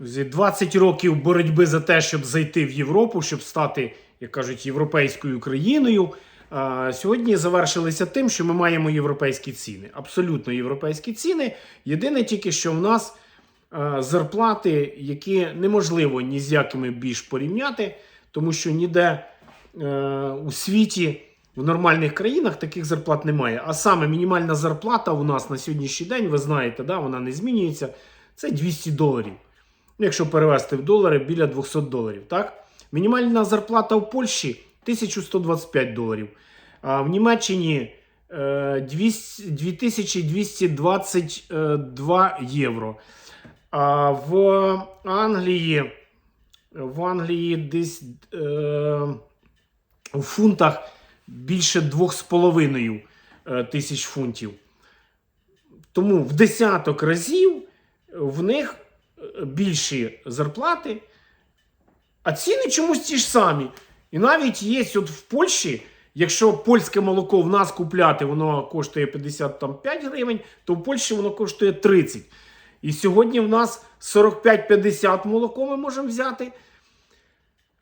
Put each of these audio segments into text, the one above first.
Друзі, 20 років боротьби за те, щоб зайти в Європу, щоб стати, як кажуть, європейською країною. Сьогодні завершилися тим, що ми маємо європейські ціни. Абсолютно європейські ціни. Єдине тільки, що в нас зарплати, які неможливо ні з якими більш порівняти, тому що ніде е, у світі. В нормальних країнах таких зарплат немає. А саме мінімальна зарплата у нас на сьогоднішній день, ви знаєте, да, вона не змінюється. Це 200 доларів. Ну, Якщо перевести в долари, біля 200 доларів. Так? Мінімальна зарплата в Польщі 1125 доларів. А в Німеччині е, 200 2222 євро. А в Англії, в Англії десь е, у фунтах більше 2,5 е, тисяч фунтів. Тому в десяток разів в них е, більші зарплати, а ціни чомусь ті ж самі. І навіть є от в Польщі, якщо польське молоко в нас купляти, воно коштує 55 гривень, то в Польщі воно коштує 30. І сьогодні в нас 45-50 молоко ми можемо взяти.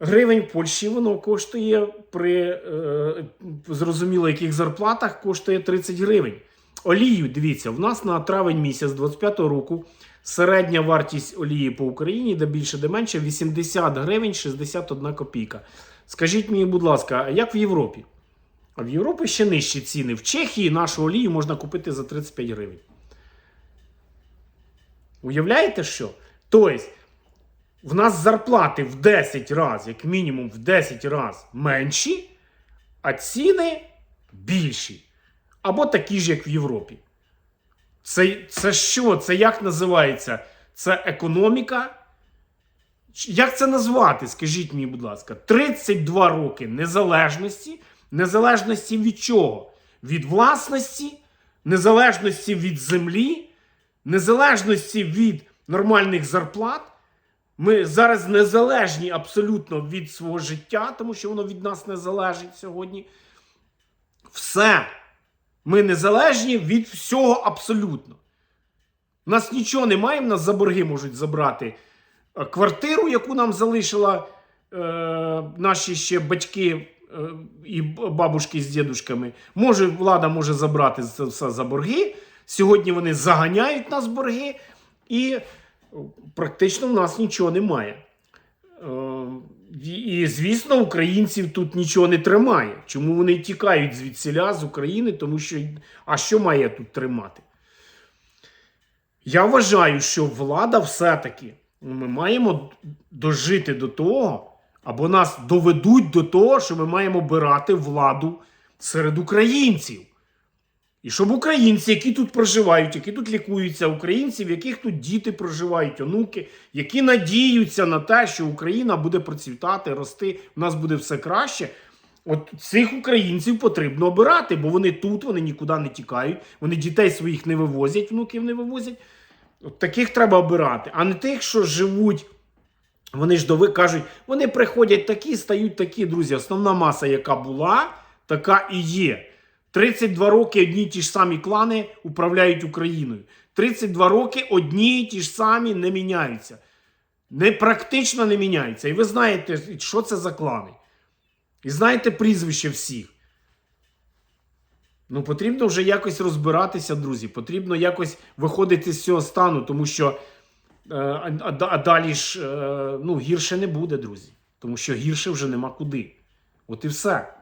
Гривень в Польщі воно коштує при е, зрозуміло яких зарплатах коштує 30 гривень. Олію, дивіться, в нас на травень місяць 25-го року середня вартість олії по Україні, де більше, де менше, 80 гривень 61 копійка. Скажіть мені, будь ласка, як в Європі? А в Європі ще нижчі ціни. В Чехії нашу олію можна купити за 35 гривень. Уявляєте що? Тобто, в нас зарплати в 10 разів, як мінімум в 10 разів менші, а ціни більші. Або такі ж, як в Європі. Це, це що? Це як називається? Це економіка? Як це назвати? Скажіть мені, будь ласка, 32 роки незалежності. Незалежності від чого? Від власності, незалежності від землі, незалежності від нормальних зарплат. Ми зараз незалежні абсолютно від свого життя, тому що воно від нас не залежить сьогодні. Все. Ми незалежні від всього абсолютно. У нас нічого немає, в нас за борги можуть забрати е, квартиру, яку нам залишила е, наші ще батьки е, і бабушки з дідушками. Може, влада може забрати це все за борги. Сьогодні вони заганяють нас борги, і е, практично в нас нічого немає. Е, і, звісно, українців тут нічого не тримає. Чому вони тікають звідсіля з України? Тому що а що має тут тримати? Я вважаю, що влада все-таки ну, ми маємо дожити до того, або нас доведуть до того, що ми маємо обирати владу серед українців. І щоб українці, які тут проживають, які тут лікуються, українці, в яких тут діти проживають, онуки, які надіються на те, що Україна буде процвітати, рости, у нас буде все краще. От цих українців потрібно обирати, бо вони тут, вони нікуди не тікають, вони дітей своїх не вивозять, внуків не вивозять. От таких треба обирати, а не тих, що живуть. Вони ж дови кажуть, вони приходять такі, стають такі, друзі. Основна маса, яка була, така і є. 32 роки одні ті ж самі клани управляють Україною. 32 роки одні й ті ж самі не міняються. Не практично не міняються. І ви знаєте, що це за клани. І знаєте прізвище всіх. Ну, потрібно вже якось розбиратися, друзі. Потрібно якось виходити з цього стану, тому що е, а, а далі ж е, ну, гірше не буде, друзі. Тому що гірше вже нема куди. От і все.